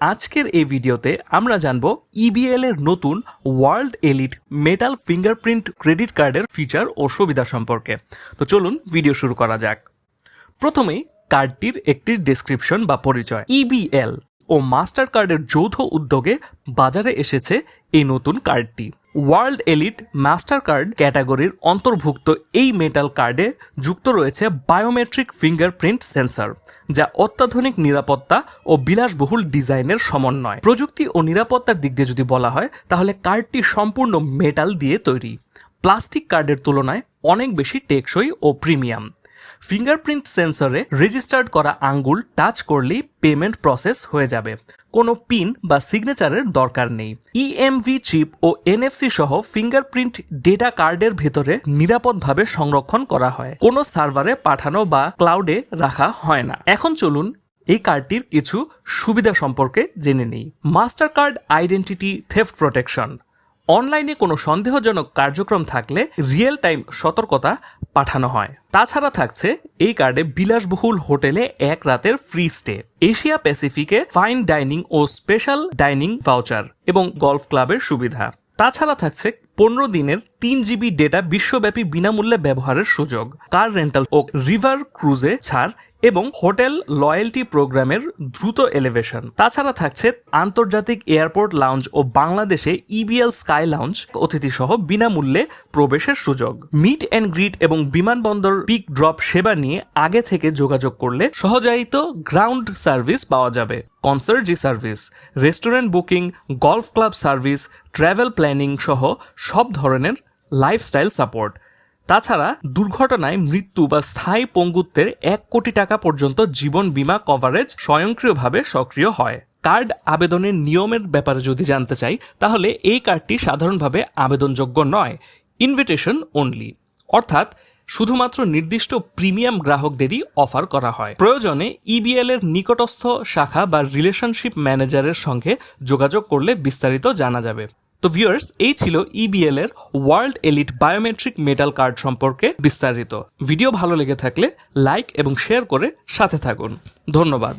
আজকের এই ভিডিওতে আমরা জানব ইবিএল এর নতুন world elite metal fingerprint credit কার্ডের ফিচার ও সুবিধা সম্পর্কে। তো চলুন ভিডিও শুরু করা যাক। প্রথমেই কার্ডটির একটি ডিসক্রিপশন বা পরিচয়। ইবিএল ও মাস্টার কার্ডের যৌথ উদ্যোগে বাজারে এসেছে এই নতুন কার্ডটি। ওয়ার্ল্ড এলিট মাস্টার কার্ড ক্যাটাগরির অন্তর্ভুক্ত এই মেটাল কার্ডে যুক্ত রয়েছে বায়োমেট্রিক ফিঙ্গারপ্রিন্ট সেন্সর, যা অত্যাধুনিক নিরাপত্তা ও বিলাসবহুল ডিজাইনের সমন্বয়। প্রযুক্তি ও নিরাপত্তার দিক দিয়ে যদি বলা হয়, তাহলে কার্ডটি সম্পূর্ণ মেটাল দিয়ে তৈরি। প্লাস্টিক কার্ডের তুলনায় অনেক বেশি টেকসই ও প্রিমিয়াম। ফিঙ্গারপ্রিন্ট সেন্সরে রেজিস্টার্ড করা আঙ্গুল টাচ করলেই পেমেন্ট প্রসেস হয়ে যাবে। কোনো পিন বা সিগনেচারের দরকার নেই। ইএমভি চিপ ও এনএফসি সহ ফিঙ্গারপ্রিন্ট ডেটা কার্ডের ভেতরে নিরাপদভাবে সংরক্ষণ করা হয়। কোনো সার্ভারে পাঠানো বা ক্লাউডে রাখা হয় না। এখন চলুন এই কার্ডটির কিছু সুবিধা সম্পর্কে জেনে নিই। Mastercard identity theft protection অনলাইনে কোনো সন্দেহজনক কার্যক্রম থাকলে রিয়েল টাইম সতর্কতা পাঠানো হয়। তাছাড়া থাকছে এই কার্ডে বিলাসবহুল হোটেলে এক রাতের ফ্রি স্টে, এশিয়া প্যাসিফিকে ফাইন ডাইনিং ও স্পেশাল ডাইনিং ভাউচার এবং গলফ ক্লাবের সুবিধা। তাছাড়া থাকছে পনেরো দিনের তিন জিবি ডেটা বিশ্বব্যাপী বিনামূল্যে ব্যবহারের সুযোগ। কার রেন্টাল ও রিভার ক্রুজে ছাড় এবং হোটেল লয়্যালটি প্রোগ্রামের দ্রুত এলিভেশন। তাছাড়া থাকছে আন্তর্জাতিক এয়ারপোর্ট লাউঞ্জ ও বাংলাদেশে ইবিএল স্কাই লাউঞ্জ অতিথি সহ বিনামূল্যে প্রবেশের সুযোগ। মিট অ্যান্ড গ্রিট এবং বিমানবন্দর পিক ড্রপ সেবা নিয়ে আগে থেকে যোগাযোগ করলে সহজায়িত গ্রাউন্ড সার্ভিস পাওয়া যাবে। Concierge service, restaurant booking, golf club service, travel planning সহ সব ধরনের লাইফস্টাইল সাপোর্ট তাছাড়া দুর্ঘটনায় মৃত্যু বা স্থায়ী পঙ্গুত্বের এক কোটি টাকা পর্যন্ত জীবন বীমা কভারেজ স্বয়ংক্রিয়ভাবে সক্রিয় হয়। কার্ড আবেদনের নিয়মের ব্যাপারে যদি জানতে চাই, তাহলে এই কার্ডটি সাধারণভাবে আবেদনযোগ্য নয় ইনভিটেশন অনলি অর্থাৎ শুধুমাত্র নির্দিষ্ট প্রিমিয়াম গ্রাহকদেরই অফার করা হয়। প্রয়োজনে ইবিএল এর নিকটস্থ শাখা বা রিলেশনশিপ ম্যানেজারের সঙ্গে যোগাযোগ করলে বিস্তারিত জানা যাবে। তো ভিউয়ার্স এই ছিল ইবিএল এর world elite biometric metal card সম্পর্কে বিস্তারিত। ভিডিও ভালো লেগে থাকলে লাইক এবং শেয়ার করে সাথে থাকুন। ধন্যবাদ।